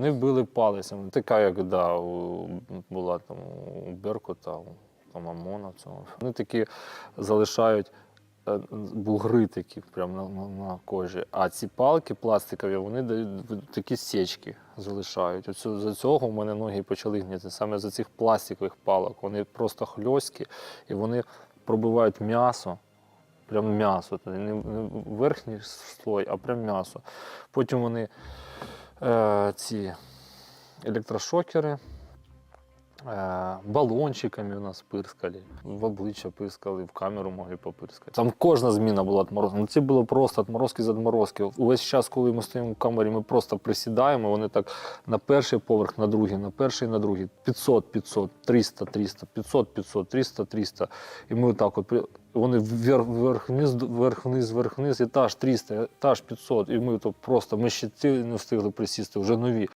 Вони били палицями. Така, як да, у, була там у Беркута, у там ОМОНа цього. Вони такі залишають е, бугри такі прямо на, на, на кожі. А ці палки пластикові, вони дають такі січки залишають. Оцю, за цього у мене ноги почали гніти. Саме за цих пластикових палок. Вони просто хльосткі і вони пробивають м'ясо. Прям м'ясо, Тобто не верхній слой, а прям м'ясо. Потім вони е, ці електрошокери, балончиками у нас пирскали, в обличчя пирскали, в камеру могли попирскати. Там кожна зміна була отморозка. Ну це було просто отморозки з отморозки. Увесь час, коли ми стоїмо в камері, ми просто присідаємо, вони так на перший поверх, на другий, на перший, на другий. 500, 500, 300, 300, 500, 500, 300, 300. І ми отак от вони вверх, вверх, вниз, вверх, вниз, вверх, вниз, етаж 300, етаж 500. І ми то просто, ми ще ті не встигли присісти, вже нові.